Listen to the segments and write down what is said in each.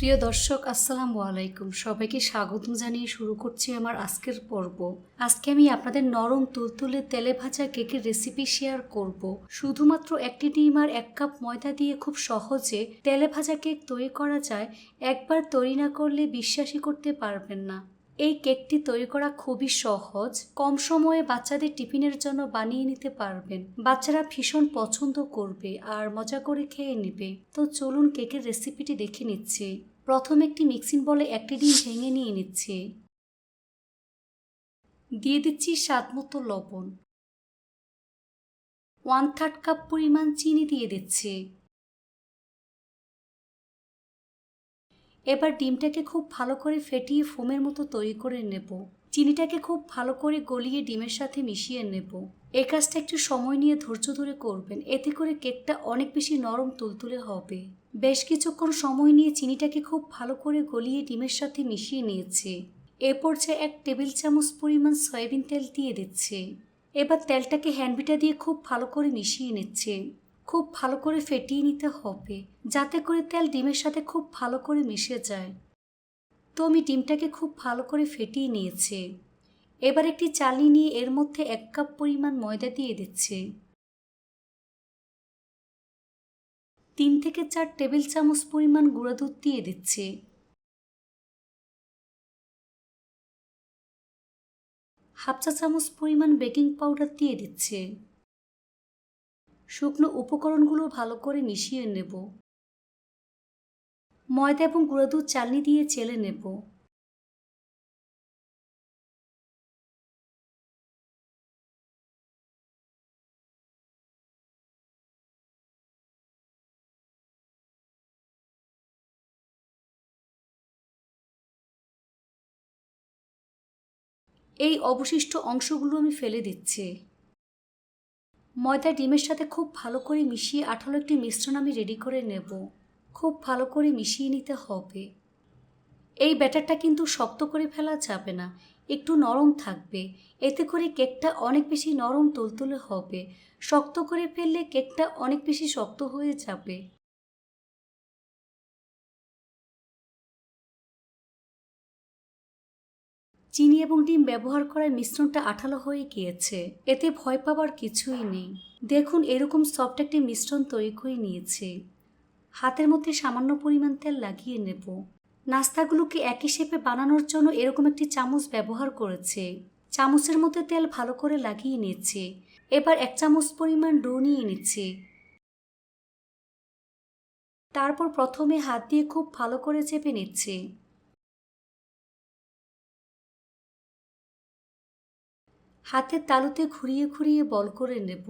প্রিয় দর্শক, আসসালামু আলাইকুম। সবাইকে স্বাগতম জানিয়ে শুরু করছি আমার আজকের পর্ব। আজকে আমি আপনাদের নরম তুলতুলে তেলে ভাজা কেকের রেসিপি শেয়ার করব। শুধুমাত্র একটি ডিম আর এক কাপ ময়দা দিয়ে খুব সহজে তেলে ভাজা কেক তৈরি করা যায়, একবার তৈরি না করলে বিশ্বাসই করতে পারবেন না। এই কেকটি তৈরি করা খুবই সহজ, কম সময়ে বাচ্চাদের টিফিনের জন্য বানিয়ে নিতে পারবেন। বাচ্চারা ভীষণ পছন্দ করবে আর মজা করে খেয়ে নেবে। তো চলুন কেকের রেসিপিটি দেখে নিচ্ছে। প্রথম একটি মিক্সিং বলে একটি ডিম ভেঙে নিয়ে নিচ্ছে। দিয়ে দিচ্ছি স্বাদ মতো লবণ। ওয়ান থার্ড কাপ পরিমাণ চিনি দিয়ে দিচ্ছে। এবার ডিমটাকে খুব ভালো করে ফেটিয়ে ফোমের মতো তৈরি করে নেব। চিনিটাকে খুব ভালো করে গলিয়ে ডিমের সাথে মিশিয়ে নেব। এই কাজটা একটু সময় নিয়ে ধৈর্য ধরে করবেন, এতে করে কেকটা অনেক বেশি নরম তুলতুলে হবে। বেশ কিছুক্ষণ সময় নিয়ে চিনিটাকে খুব ভালো করে গলিয়ে ডিমের সাথে মিশিয়ে নিয়েছে। এ পর্যায়ে এক টেবিল চামচ পরিমাণ সয়াবিন তেল দিয়ে দিচ্ছে। এবার তেলটাকে হ্যান্ডবিটা দিয়ে খুব ভালো করে মিশিয়ে নিচ্ছে। খুব ভালো করে ফেটিয়ে নিতে হবে, যাতে করে তেল ডিমের সাথে খুব ভালো করে মিশে যায়। তো আমি ডিমটাকে খুব ভালো করে ফেটিয়ে নিয়েছে। এবার একটি চালি নিয়ে এর মধ্যে এক কাপ পরিমাণ ময়দা দিয়ে দিচ্ছে। তিন থেকে চার টেবিল চামচ পরিমাণ গুঁড়া দুধ দিয়ে দিচ্ছি। হাফ চা চামচ পরিমাণ বেকিং পাউডার দিয়ে দিচ্ছে। শুকনো উপকরণগুলো ভালো করে মিশিয়ে নেব। ময়দা এবং গুঁড়ো দুধ চালনি দিয়ে চেলে নেব। এই অবশিষ্ট অংশগুলো আমি ফেলে দিচ্ছি। ময়দা ডিমের সাথে খুব ভালো করে মিশিয়ে আঠালো একটি মিশ্রণ আমি রেডি করে নেব। খুব ভালো করে মিশিয়ে নিতে হবে। এই ব্যাটারটা কিন্তু শক্ত করে ফেলা যাবে না, একটু নরম থাকবে। এতে করে কেকটা অনেক বেশি নরম তুলতুলে হবে। শক্ত করে ফেললে কেকটা অনেক বেশি শক্ত হয়ে যাবে। চিনি এবং ডিম ব্যবহার করায় মিশ্রণটা আঠালো হয়ে গিয়েছে। এতে ভয় পাবার কিছুই নেই। দেখুন, এরকম সফট একটি মিশ্রণ তৈরি করে নিয়েছে। হাতের মধ্যে সামান্য পরিমাণ তেল লাগিয়ে নেব। নাস্তাগুলোকে একই শেপে বানানোর জন্য এরকম একটি চামচ ব্যবহার করেছে। চামচের মধ্যে তেল ভালো করে লাগিয়ে নিয়েছে। এবার এক চামচ পরিমাণ ডো নিয়ে নিচ্ছে। তারপর প্রথমে হাত দিয়ে খুব ভালো করে চেপে নিচ্ছে। হাতের তালুতে ঘুরিয়ে ঘুরিয়ে বল করে নেব।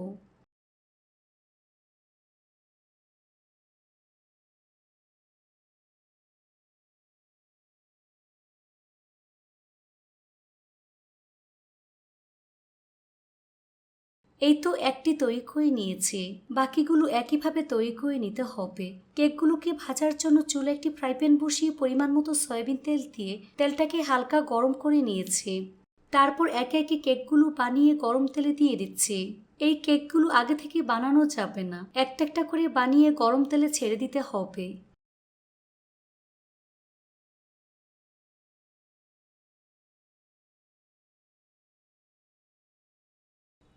এই তো একটি তৈরি করে নিয়েছে। বাকিগুলো একইভাবে তৈরি করে নিতে হবে। কেকগুলোকে ভাজার জন্য চুলে একটি ফ্রাই প্যান বসিয়ে পরিমাণ মতো সয়াবিন তেল দিয়ে তেলটাকে হালকা গরম করে নিয়েছে। তারপর একে একে কেকগুলো বানিয়ে গরম তেলে দিয়ে দিচ্ছে। এই কেকগুলো আগে থেকে বানানো যাবে না। একটা একটা করে বানিয়ে গরম তেলে ছেড়ে দিতে হবে।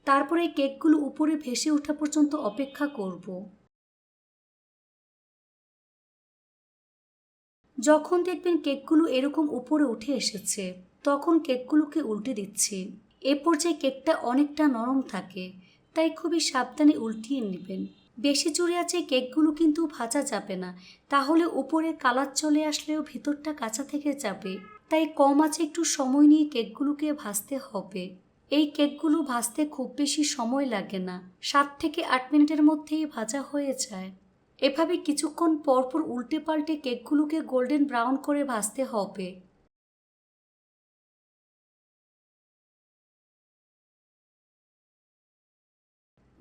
তারপরে কেকগুলো উপরে ভেসে ওঠা পর্যন্ত অপেক্ষা করব। যখন দেখবেন কেকগুলো এরকম উপরে উঠে এসেছে তখন কেকগুলোকে উল্টে দিচ্ছি। এ পর্যায়ে কেকটা অনেকটা নরম থাকে, তাই খুবই সাবধানে উল্টিয়ে নেবেন। বেশি জুড়ে আছে কেকগুলো কিন্তু ভাজা যাবে না, তাহলে উপরে কালার চলে আসলেও ভিতরটা কাঁচা থেকে যাবে। তাই কম আছে একটু সময় নিয়ে কেকগুলোকে ভাজতে হবে। এই কেকগুলো ভাজতে খুব বেশি সময় লাগে না, সাত থেকে আট মিনিটের মধ্যেই ভাজা হয়ে যায়। এভাবে কিছুক্ষণ পরপর উল্টে পাল্টে কেকগুলোকে গোল্ডেন ব্রাউন করে ভাজতে হবে।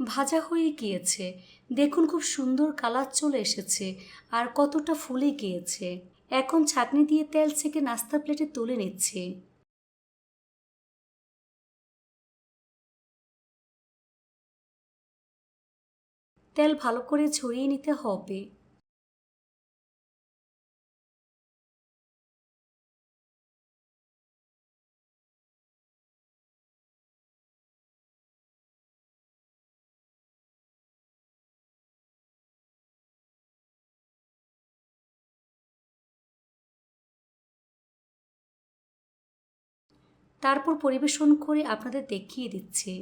ভাজা হয়ে গিয়েছে। দেখুন খুব সুন্দর কালার চলে এসেছে আর কতটা ফুলে গিয়েছে। এখন ছাঁকনি দিয়ে তেল ছেঁকে নাস্তা প্লেটে তুলে নিচ্ছে। তেল ভালো করে ঝরিয়ে নিতে হবে। তারপর পরিবেশন করে আপনাদের দেখিয়ে দিচ্ছি।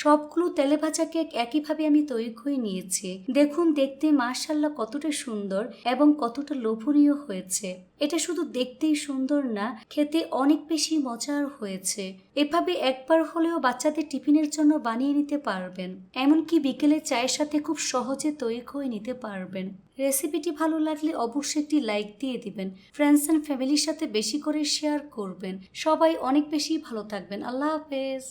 সবগুলো তেলে ভাজা কেক একইভাবে আমি তৈরি করে নিয়েছি। দেখুন, দেখতে মার্শাল্লাহ কতটা সুন্দর এবং কতটা লোভনীয় হয়েছে। এটা শুধু দেখতেই সুন্দর না, খেতে অনেক বেশি মজার হয়েছে। এভাবে একবার হলেও বাচ্চাদের টিফিনের জন্য বানিয়ে নিতে পারবেন। এমনকি বিকেলে চায়ের সাথে খুব সহজে তৈরি করে নিতে পারবেন। রেসিপিটি ভালো লাগলে অবশ্যই একটি লাইক দিয়ে দিবেন। ফ্রেন্ডস অ্যান্ড ফ্যামিলির সাথে বেশি করে শেয়ার করবেন। সবাই অনেক বেশি ভালো থাকবেন। আল্লাহ হাফেজ।